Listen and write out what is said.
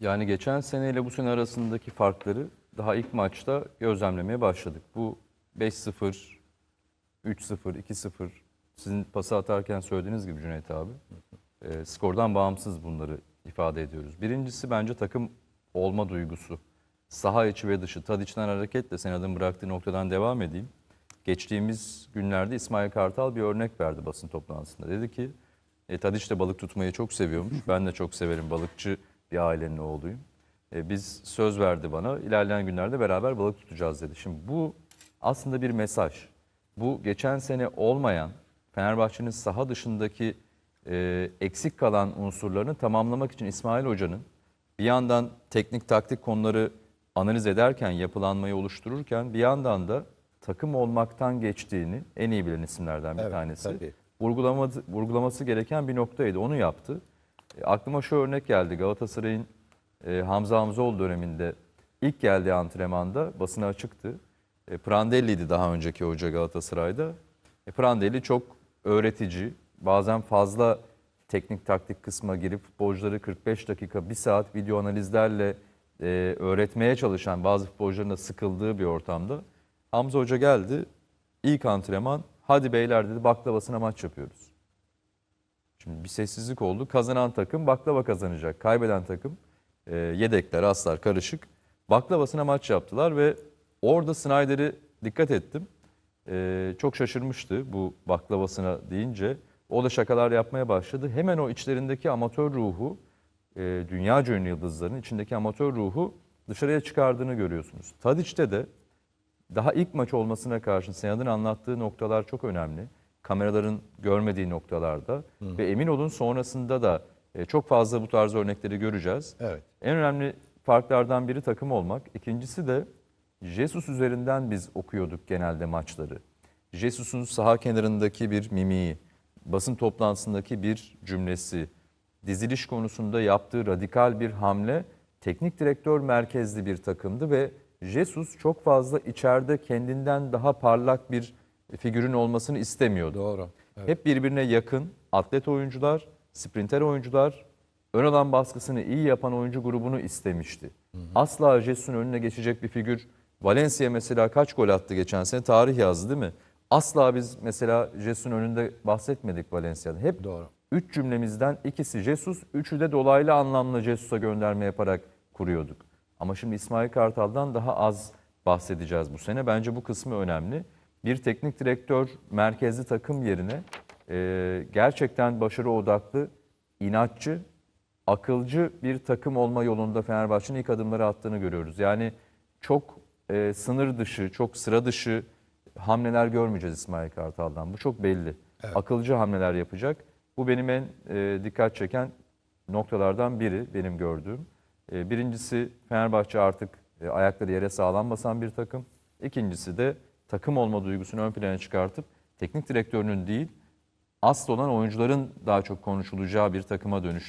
Yani geçen seneyle bu sene arasındaki farkları daha ilk maçta gözlemlemeye başladık. Bu 5-0, 3-0, 2-0 sizin pası atarken söylediğiniz gibi Cüneyt abi. e, skordan bağımsız bunları ifade ediyoruz. Birincisi bence takım olma duygusu. Saha içi ve dışı. Tadiç'ten hareketle senadın bıraktığı noktadan devam edeyim. Geçtiğimiz günlerde İsmail Kartal bir örnek verdi basın toplantısında. Dedi ki e, Tadiç de balık tutmayı çok seviyormuş. Ben de çok severim. Balıkçı bir ailenin oğluyum. E, biz söz verdi bana. İlerleyen günlerde beraber balık tutacağız dedi. Şimdi bu aslında bir mesaj. Bu geçen sene olmayan Fenerbahçe'nin saha dışındaki e, eksik kalan unsurlarını tamamlamak için İsmail Hoca'nın bir yandan teknik taktik konuları analiz ederken, yapılanmayı oluştururken bir yandan da takım olmaktan geçtiğini en iyi bilen isimlerden bir Evet, tanesi. tabii. Vurgulaması, vurgulaması gereken bir noktaydı. Onu yaptı. E, aklıma şu örnek geldi. Galatasaray'ın e, Hamza Hamzoğlu döneminde ilk geldiği antrenmanda basına açıktı. E, Prandelli'ydi daha önceki hoca Galatasaray'da. E, Prandelli çok öğretici, bazen fazla teknik taktik kısma girip futbolcuları 45 dakika, 1 saat video analizlerle e, öğretmeye çalışan bazı futbolcuların da sıkıldığı bir ortamda. Hamza Hoca geldi, ilk antrenman, hadi beyler dedi baklavasına maç yapıyoruz. Şimdi bir sessizlik oldu. Kazanan takım baklava kazanacak. Kaybeden takım e, yedekler, aslar karışık. Baklavasına maç yaptılar ve orada Snyder'i dikkat ettim. E, çok şaşırmıştı bu baklavasına deyince. O da şakalar yapmaya başladı. Hemen o içlerindeki amatör ruhu, e, dünya ünlü yıldızların içindeki amatör ruhu dışarıya çıkardığını görüyorsunuz. Tadiç'te de daha ilk maç olmasına karşın Senad'ın anlattığı noktalar çok önemli. Kameraların görmediği noktalarda ve emin olun sonrasında da e, çok fazla bu tarz örnekleri göreceğiz. Evet. En önemli farklardan biri takım olmak. İkincisi de Jesus üzerinden biz okuyorduk genelde maçları. Jesus'un saha kenarındaki bir mimiği, basın toplantısındaki bir cümlesi, diziliş konusunda yaptığı radikal bir hamle teknik direktör merkezli bir takımdı ve Jesus çok fazla içeride kendinden daha parlak bir figürün olmasını istemiyordu. Doğru. Hep birbirine yakın atlet oyuncular, sprinter oyuncular, ön alan baskısını iyi yapan oyuncu grubunu istemişti. Asla Jesus'un önüne geçecek bir figür. Valencia mesela kaç gol attı geçen sene? Tarih yazdı değil mi? Asla biz mesela Jesus'un önünde bahsetmedik Valencia'da. Hep Doğru. üç cümlemizden ikisi Jesus, üçü de dolaylı anlamlı Jesus'a gönderme yaparak kuruyorduk. Ama şimdi İsmail Kartal'dan daha az bahsedeceğiz bu sene. Bence bu kısmı önemli. Bir teknik direktör merkezli takım yerine e, gerçekten başarı odaklı, inatçı, akılcı bir takım olma yolunda Fenerbahçe'nin ilk adımları attığını görüyoruz. Yani çok e, sınır dışı, çok sıra dışı hamleler görmeyeceğiz İsmail Kartal'dan. Bu çok belli. Akılcı hamleler yapacak. Bu benim en e, dikkat çeken noktalardan biri benim gördüğüm. E, birincisi Fenerbahçe artık e, ayakları yere sağlam basan bir takım. İkincisi de takım olma duygusunu ön plana çıkartıp teknik direktörünün değil asıl olan oyuncuların daha çok konuşulacağı bir takıma dönüştü.